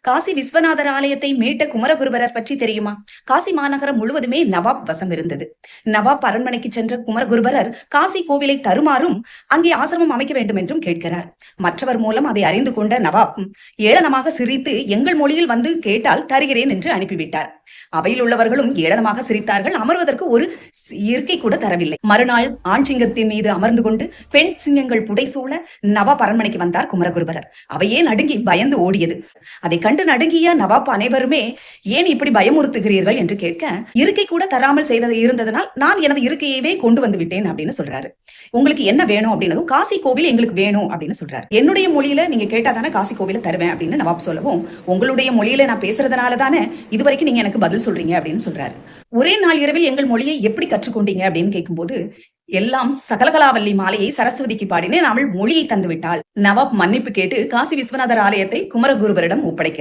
காசி விஸ்வநாதர் ஆலயத்தை மீட்ட குமரகுருபரர் பற்றி தெரியுமா? காசி மாநகரம் முழுவதுமே நவாப் வசம் இருந்தது. நவாப் அரண்மனைக்கு சென்ற குமரகுருபரர் காசி கோவிலை தருமாறும் அங்கே ஆசிரமம் அமைக்க வேண்டும் என்றும் கேட்கிறார். மற்றவர் மூலம் அதை அறிந்து கொண்ட நவாப் ஏளனமாக சிரித்து எங்கள் மொழியில் வந்து கேட்டால் தருகிறேன் என்று அனுப்பிவிட்டார். அவையில் உள்ளவர்களும் ஏளனமாக சிரித்தார்கள். அமர்வதற்கு ஒரு இருக்கை கூட தரவில்லை. மறுநாள் ஆண் சிங்கத்தின் மீது அமர்ந்து கொண்டு பெண் சிங்கங்கள் புடைசூழ நவாப் அரண்மனைக்கு வந்தார் குமரகுருபரர். அவையே நடுங்கி பயந்து ஓடியது. அதை கண்டு நடுங்கிய நவாப் அனைவருமே ஏன் இப்படி பயமுறுத்துகிறீர்கள் என்று கேட்க இருக்கை கூட தராமல் செய்தது இருந்ததனால் நான் எனது இருக்கையவே கொண்டு வந்து விட்டேன் அப்படின்னு சொல்றாரு. உங்களுக்கு என்ன வேணும் அப்படின்னதும் காசி கோவில் எங்களுக்கு வேணும் அப்படின்னு சொல்றாரு. என்னுடைய மொழியில நீங்க கேட்டா தானே காசி கோவில தருவேன் அப்படின்னு நவாப் சொல்லவும் உங்களுடைய மொழியில நான் பேசுறதுனால தானே இதுவரைக்கும் நீங்க எனக்கு பதில் சொல்றீங்க அப்படின்னு சொல்றாரு. ஒரே நாள் இரவில் எங்கள் மொழியை எப்படி கற்றுக்கொண்டீங்க அப்படின்னு கேட்கும்போது எல்லாம் சகலகலாவல்லி மாலையை சரஸ்வதிக்கு பாடினேன். அவள் மொழியை தந்துவிட்டாள். நவாப் மன்னிப்பு கேட்டு காசி விஸ்வநாதர் ஆலயத்தை குமரகுருவரிடம் ஒப்படைக்க